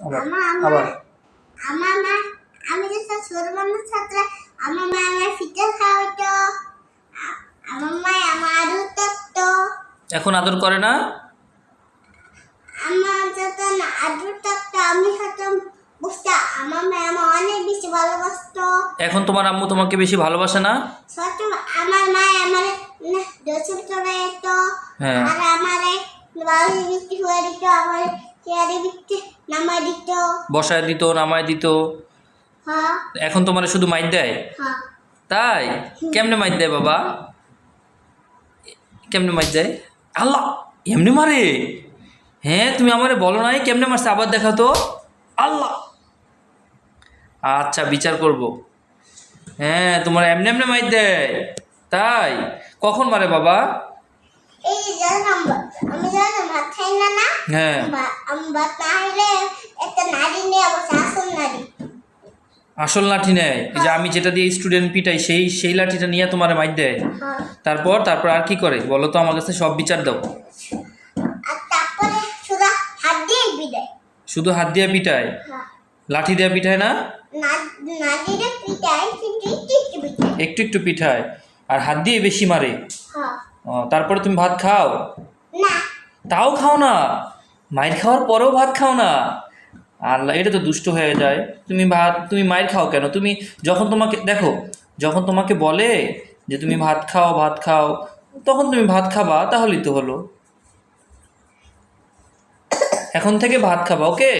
আবার আমার আমার মা আমি যখন ছোট মানুষ ছাত্র আমার মা আমার ফিতে খাওয়াতো। আমার মা আমার আদর করতো। এখন আদর করে না? আমার যখন আদর করতো আমি হতাম বুঝতে আমার মা আমার অনেক বেশি ভালোবাসতো। এখন তোমার আম্মু তোমাকে বেশি ভালোবাসে না? ছোট আমার মা আমার করে হ্যাঁ। আর দিত আমার বসায় দিত নামায় দিত। হ্যাঁ। এখন তোমার শুধু মাইর দেয়? হ্যাঁ। তাই? কেমনে মাইর দেয় বাবা? কেমনে মাইর দেয়? আল্লাহ এমনি মারে? হ্যাঁ তুমি আমারে বলো নাই কেমনে মারছে? আবার দেখা তো। আল্লাহ। আচ্ছা বিচার করব। হ্যাঁ তোমার এমনি এমনি মাইর দেয়। তাই? কখন মারে বাবা? হ্যাঁ। বা- না খাইলে একটা নারী নিয়ে বসে আসল নারী আসল লাঠি নেয়। এই যে আমি যেটা দিয়ে স্টুডেন্ট পিটাই সেই সেই লাঠিটা নিয়ে তোমার মাইর দেয়। তারপর তারপর আর কি করে? বলো তো আমার কাছে সব বিচার দাও। শুধু হাত দিয়ে পিটায়? লাঠি দিয়ে পিঠায় না? একটু একটু পিঠায়। আর হাত দিয়ে বেশি মারে? হ্যাঁ। তারপরে তুমি ভাত খাও? তাও খাও না? মায়ের খাওয়ার পরেও ভাত খাও না। আল্লাহ, এটা তো দুষ্ট হয়ে যায়। তুমি ভাত, তুমি মায়ের খাও কেন? তুমি যখন তোমাকে, দেখো, যখন তোমাকে বলে যে তুমি ভাত খাও ভাত খাও, তখন তুমি ভাত খাবা, তাহলেই তো হলো। এখন থেকে ভাত খাবা, ওকে?